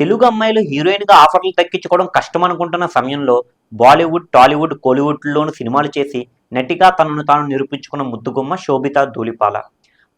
తెలుగు అమ్మాయిలు హీరోయిన్గా ఆఫర్లు తగ్గించుకోవడం కష్టం అనుకుంటున్న సమయంలో బాలీవుడ్ టాలీవుడ్ కోలీవుడ్లోనూ సినిమాలు చేసి నటిగా తనను తాను నిరూపించుకున్న ముద్దుగుమ్మ శోభిత ధూళిపాల.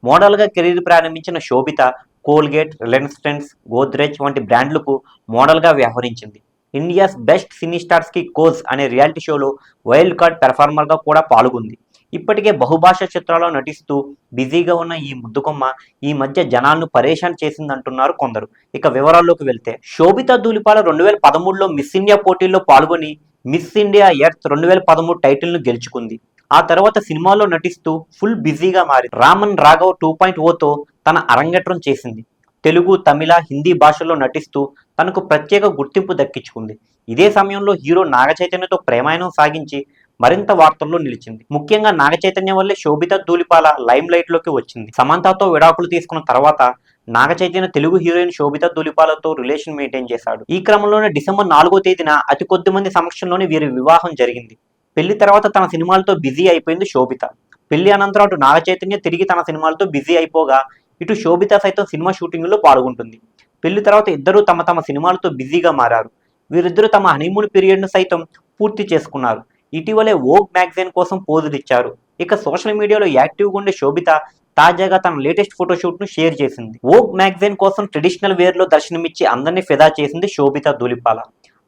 మోడల్గా కెరీర్ ప్రారంభించిన Sobhita Colgate Reliance Trends Godrej వంటి బ్రాండ్లకు మోడల్గా వ్యవహరించింది. ఇండియాస్ బెస్ట్ సినీ స్టార్స్కి కోజ్ అనే రియాలిటీ షోలో వైల్డ్ కార్డ్ పెర్ఫార్మర్గా కూడా పాల్గొంది. ఇప్పటికే బహుభాషా చిత్రాల్లో నటిస్తూ బిజీగా ఉన్న ఈ ముద్దుకొమ్మ ఈ మధ్య జనాలను పరేషాన్ చేసిందంటున్నారు కొందరు. ఇక వివరాల్లోకి వెళ్తే శోభిత దూలిపాల రెండు వేల పదమూడులో మిస్ ఇండియా పోటీల్లో పాల్గొని మిస్ ఇండియా ఎర్త్ రెండు వేల పదమూడు టైటిల్ను గెలుచుకుంది. ఆ తర్వాత సినిమాలో నటిస్తూ ఫుల్ బిజీగా మారి రామన్ రాఘవ్ టూ పాయింట్ ఓతో తన అరంగేట్రం చేసింది. తెలుగు తమిళ హిందీ భాషల్లో నటిస్తూ తనకు ప్రత్యేక గుర్తింపు దక్కించుకుంది. ఇదే సమయంలో హీరో నాగ చైతన్యతో ప్రేమాయణం సాగించి మరింత వార్తల్లో నిలిచింది. ముఖ్యంగా నాగ చైతన్య వల్లే శోభిత ధూళిపాల లైమ్ లైట్లోకి వచ్చింది. సమంతతో విడాకులు తీసుకున్న తర్వాత నాగ చైతన్య తెలుగు హీరోయిన్ శోభిత ధూళిపాలతో రిలేషన్ మెయింటైన్ చేశాడు. ఈ క్రమంలోనే డిసెంబర్ నాలుగో తేదీన అతి కొద్ది మంది సమక్షంలోనే వీరి వివాహం జరిగింది. పెళ్ళి తర్వాత తన సినిమాలతో బిజీ అయిపోయింది శోభిత. పెళ్ళి అనంతరం అటు నాగ చైతన్య తిరిగి తన సినిమాలతో బిజీ అయిపోగా ఇటు శోభిత సైతం సినిమా షూటింగ్లో పాల్గొంటుంది. పెళ్ళి తర్వాత ఇద్దరూ తమ తమ సినిమాలతో బిజీగా మారారు. వీరిద్దరూ తమ హనీమూన్ పీరియడ్ను సైతం పూర్తి చేసుకున్నారు. ఇటీవలే ఓగ్ మ్యాగజైన్ కోసం పోజులు ఇచ్చారు ఇక సోషల్ మీడియాలో యాక్టివ్గా ఉండే శోభిత తాజాగా తన లేటెస్ట్ ఫోటోషూట్ను షేర్ చేసింది. ఓగ్ మ్యాగజైన్ కోసం ట్రెడిషనల్ వేర్లో దర్శనమిచ్చి అందరినీ ఫిదా చేసింది శోభిత దూలిపాల.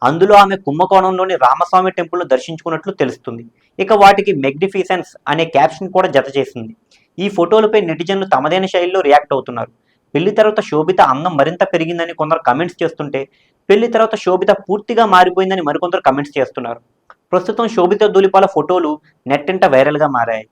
అందులో ఆమె కుంభకోణంలోని రామస్వామి టెంపుల్ను దర్శించుకున్నట్లు తెలుస్తుంది. ఇక వాటికి మెగ్నిఫిసెన్స్ అనే క్యాప్షన్ కూడా జత చేసింది. ఈ ఫోటోలపై నెటిజన్లు తమదైన శైలిలో రియాక్ట్ అవుతున్నారు. పెళ్ళి తర్వాత శోభిత అందం మరింత పెరిగిందని కొందరు కమెంట్స్ చేస్తుంటే పెళ్ళి తర్వాత శోభిత పూర్తిగా మారిపోయిందని మరికొందరు కమెంట్స్ చేస్తున్నారు. ప్రస్తుతం శోభిత ధూళిపాల ఫోటోలు నెట్టింట వైరల్గా మారాయి.